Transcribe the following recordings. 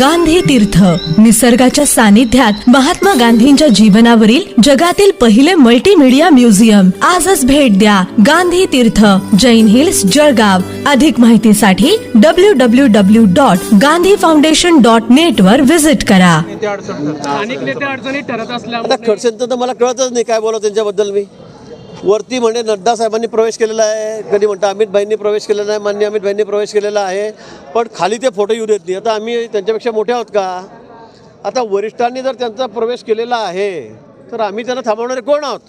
गांधी तीर्थ. निसर्गाच्या सानिध्यात महात्मा गांधींच्या जीवनावरील जगातील पहिले मल्टीमीडिया म्युझियम आजच भेट द्या गांधी तीर्थ. जैन हिल्स जळगाव. अधिक माहितीसाठी W W W dot Gandhi foundation dot net वर विजिट करा अडचण ठरत खडसेंचं तर मला कळतच नाही काय बोला त्यांच्याबद्दल मी. वरती म्हणजे नड्डा साहेबांनी प्रवेश केलेला आहे. कधी म्हणतं अमित भाईंनी प्रवेश केलेला आहे मान्य अमित भाईंनी प्रवेश केलेला आहे. पण खाली ते फोटो येऊ देत नाही. आता आम्ही त्यांच्यापेक्षा मोठे आहोत का? आता वरिष्ठांनी जर त्यांचा प्रवेश केलेला आहे तर आम्ही त्यांना थांबवणारे कोण आहोत?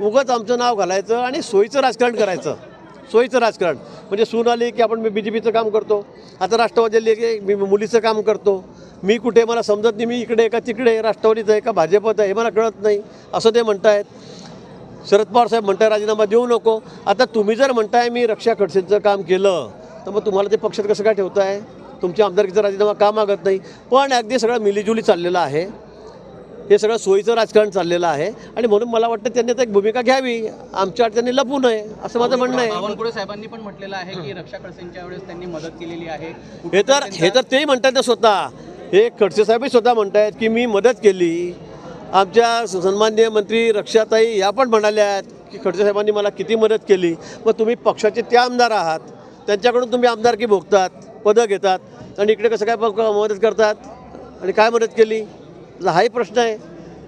उगाच आमचं नाव घालायचं आणि सोयीचं राजकारण करायचं. सोयीचं राजकारण. म्हणजे सून आली की आपण मी बी जे पीचं काम करतो. आता राष्ट्रवादी आली की मी मुलीचं काम करतो. मी कुठे मला समजत नाही मी इकडे एका का तिकडे राष्ट्रवादीचं आहे का भाजपचं आहे हे मला कळत नाही. असं ते म्हणतायत. शरद पवार साहेब म्हणताय राजीनामा देऊ नको. आता तुम्ही जर म्हणताय मी रक्षा खडसेंचं काम केलं तर मग तुम्हाला ते पक्षात कसं काय ठेवताय? तुमच्या आमदारकीचा राजीनामा का मागत नाही? पण अगदी सगळं मिलीजुली चाललेलं आहे. हे सगळं सोयीचं राजकारण चाललेलं आहे. आणि म्हणून मला वाटतं त्यांनी आता एक भूमिका घ्यावी. आमच्या त्यांनी लपू नये असं माझं म्हणणं आहे. बावनकुळे साहेबांनी पण म्हटलेलं आहे की रक्षा खडसेंच्या वेळेस त्यांनी मदत केलेली आहे. हे तर हे तर तेही म्हणतात ना स्वतः. हे खडसे साहेबही स्वतः म्हणतायत की मी मदत केली. आमच्या सन्माननीय मंत्री रक्षाताई या पण म्हणाल्या आहेत की खडसे साहेबांनी मला किती मदत केली. मग तुम्ही पक्षाचे त्या आमदार आहात. त्यांच्याकडून तुम्ही आमदारकी भोगतात पदं घेतात. आणि इकडे कसं काय प- मदत करतात? आणि काय मदत केली? हाही प्रश्न आहे.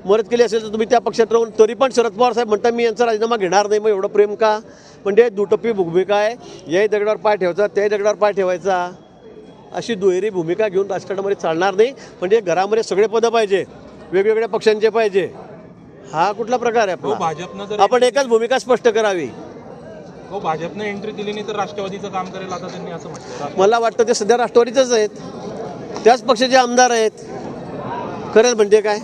मदत केली असेल तर तुम्ही त्या पक्षात राहून तरी पण शरद पवार साहेब म्हणतात मी यांचा राजीनामा घेणार नाही मग एवढं प्रेम का? म्हणजे दुटप्पी भूमिका आहे. याही दगडावर पाय ठेवायचा त्याही दगडावर पाय ठेवायचा. अशी दुहेरी भूमिका घेऊन राजकारणामध्ये चालणार नाही. म्हणजे घरामध्ये सगळे पदं पाहिजे. वेगवेगळ्या पक्षांचे पाहिजे. हा कुठला प्रकार आहे हो आपला? भाजपनं जर आपण एकच भूमिका स्पष्ट करावी. हो भाजपनं एंट्री दिली नाही तर राष्ट्रवादीचं काम करेल आता त्यांनी असं म्हटलं मला वाटतं ते सध्या राष्ट्रवादीचंच आहेत. त्याच पक्षाचे आमदार आहेत. करेल म्हणजे काय?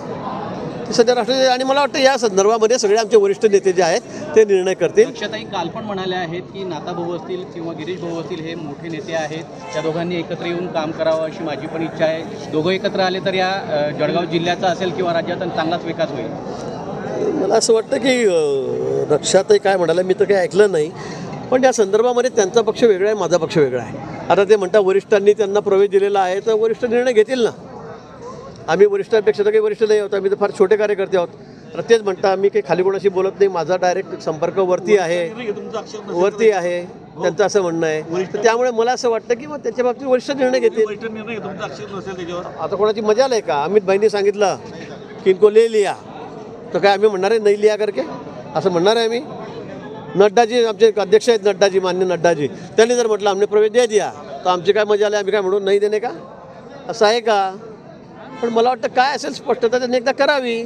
सध्या राष्ट्रवादी आणि मला वाटतं या संदर्भामध्ये सगळे आमचे वरिष्ठ नेते जे आहेत ते निर्णय करतील. रक्षाताई काल पण म्हणाल्या आहेत की नाता भाऊ असतील किंवा गिरीश भाऊ असतील हे मोठे नेते आहेत. त्या दोघांनी एकत्र येऊन काम करावं अशी माझी पण इच्छा आहे. दोघं एकत्र आले तर या अ, जळगाव जिल्ह्याचा असेल किंवा राज्याचा चांगलाच विकास होईल. मला असं वाटतं की अं, रक्षाताई काय म्हणाल्या मी तर काही ऐकलं नाही. पण या संदर्भामध्ये त्यांचा पक्ष वेगळा आहे माझा पक्ष वेगळा आहे. आता ते म्हणता वरिष्ठांनी त्यांना प्रवेश दिलेला आहे तर वरिष्ठ निर्णय घेतील ना. आम्ही वरिष्ठांपेक्षा तर काही वरिष्ठ नाही आहोत आम्ही तर फार छोटे कार्यकर्ते आहोत. प्रत्येक तेच म्हणता आम्ही काही खाली कोणाशी बोलत नाही माझा डायरेक्ट संपर्क वरती आहे. वरती आहे त्यांचं असं म्हणणं आहे. तर त्यामुळे मला असं वाटतं की मग त्याच्या बाबतीत वरिष्ठ निर्णय घेतील. आता कोणाची मजा आहे का? अमित भाईंनी सांगितलं की इनको ले लिया. तर काय आम्ही म्हणणार आहे नाही लिया करके? असं म्हणणार आहे आम्ही. नड्डाजी आमचे अध्यक्ष आहेत नड्डाजी मान्य नड्डाजी. त्यांनी जर म्हटलं आमने प्रवेश द्या दिया तर आमची काय मजा आली आम्ही काय म्हणून नाही देणे का? असं आहे का? पण मला वाटतं काय असेल स्पष्टता त्यांनी एकदा करावी.